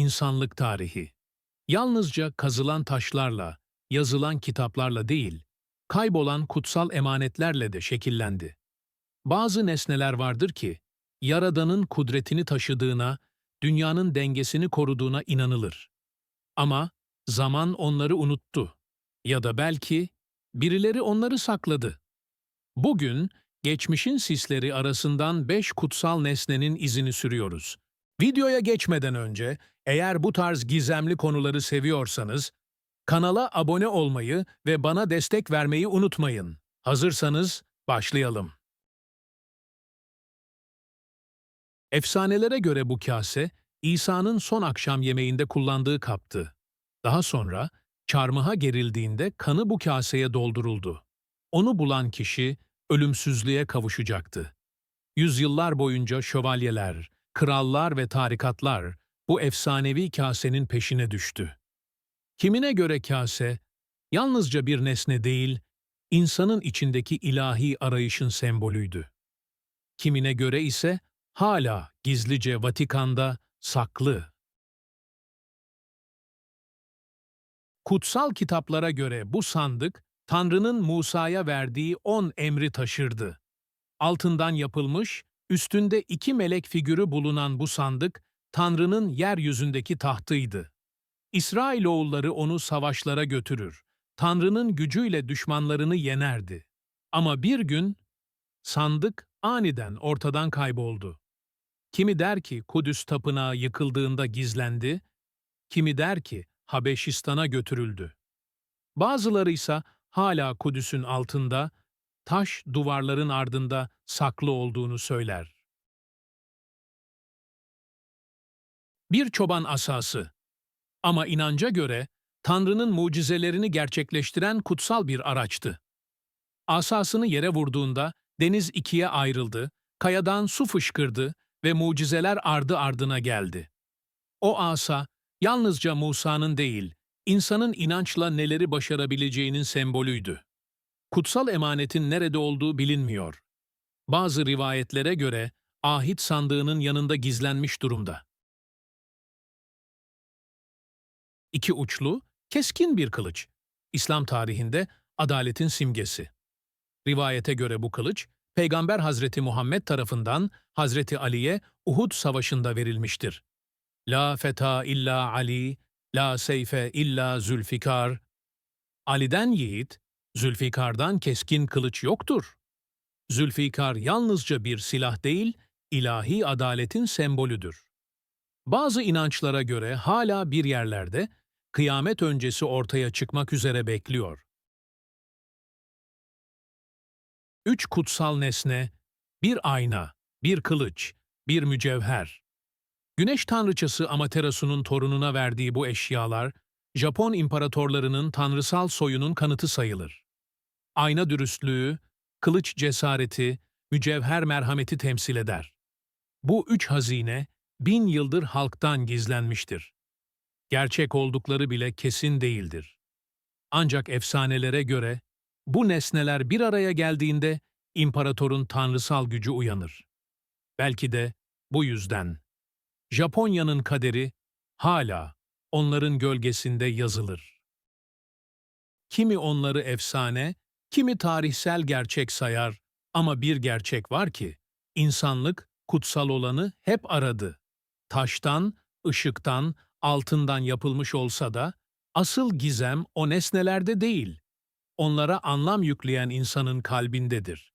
insanlık tarihi. Yalnızca kazılan taşlarla, yazılan kitaplarla değil, kaybolan kutsal emanetlerle de şekillendi. Bazı nesneler vardır ki, Yaradan'ın kudretini taşıdığına, dünyanın dengesini koruduğuna inanılır. Ama zaman onları unuttu. Ya da belki birileri onları sakladı. Bugün, geçmişin sisleri arasından beş kutsal nesnenin izini sürüyoruz. Videoya geçmeden önce, eğer bu tarz gizemli konuları seviyorsanız, kanala abone olmayı ve bana destek vermeyi unutmayın. Hazırsanız başlayalım. Efsanelere göre bu kase, İsa'nın son akşam yemeğinde kullandığı kaptı. Daha sonra, çarmıha gerildiğinde kanı bu kaseye dolduruldu. Onu bulan kişi, ölümsüzlüğe kavuşacaktı. Yüzyıllar boyunca şövalyeler, krallar ve tarikatlar bu efsanevi kasenin peşine düştü. Kimine göre kase, yalnızca bir nesne değil, insanın içindeki ilahi arayışın sembolüydü. Kimine göre ise hala gizlice Vatikan'da saklı. Kutsal kitaplara göre bu sandık, Tanrı'nın Musa'ya verdiği on emri taşırdı. Altından yapılmış, üstünde iki melek figürü bulunan bu sandık, Tanrı'nın yeryüzündeki tahtıydı. İsrailoğulları onu savaşlara götürür. Tanrı'nın gücüyle düşmanlarını yenerdi. Ama bir gün sandık aniden ortadan kayboldu. Kimi der ki Kudüs tapınağı yıkıldığında gizlendi, kimi der ki Habeşistan'a götürüldü. Bazıları ise hala Kudüs'ün altında, taş duvarların ardında saklı olduğunu söyler. Bir çoban asası ama inanca göre Tanrı'nın mucizelerini gerçekleştiren kutsal bir araçtı. Asasını yere vurduğunda deniz ikiye ayrıldı, kayadan su fışkırdı ve mucizeler ardı ardına geldi. O asa, yalnızca Musa'nın değil, insanın inançla neleri başarabileceğinin sembolüydü. Kutsal emanetin nerede olduğu bilinmiyor. Bazı rivayetlere göre ahit sandığının yanında gizlenmiş durumda. İki uçlu, keskin bir kılıç. İslam tarihinde adaletin simgesi. Rivayete göre bu kılıç, Peygamber Hazreti Muhammed tarafından Hazreti Ali'ye Uhud Savaşı'nda verilmiştir. La feta illa Ali, la seyfe illa Zülfikar. Ali'den yiğit, Zülfikar'dan keskin kılıç yoktur. Zülfikar yalnızca bir silah değil, ilahi adaletin sembolüdür. Bazı inançlara göre hala bir yerlerde kıyamet öncesi ortaya çıkmak üzere bekliyor. Üç kutsal nesne, bir ayna, bir kılıç, bir mücevher. Güneş tanrıçası Amaterasu'nun torununa verdiği bu eşyalar, Japon imparatorlarının tanrısal soyunun kanıtı sayılır. Ayna dürüstlüğü, kılıç cesareti, mücevher merhameti temsil eder. Bu üç hazine, bin yıldır halktan gizlenmiştir. Gerçek oldukları bile kesin değildir. Ancak efsanelere göre, bu nesneler bir araya geldiğinde imparatorun tanrısal gücü uyanır. Belki de bu yüzden Japonya'nın kaderi hala onların gölgesinde yazılır. Kimi onları efsane, kimi tarihsel gerçek sayar ama bir gerçek var ki, insanlık kutsal olanı hep aradı. Taştan, ışıktan, altından yapılmış olsa da, asıl gizem o nesnelerde değil, onlara anlam yükleyen insanın kalbindedir.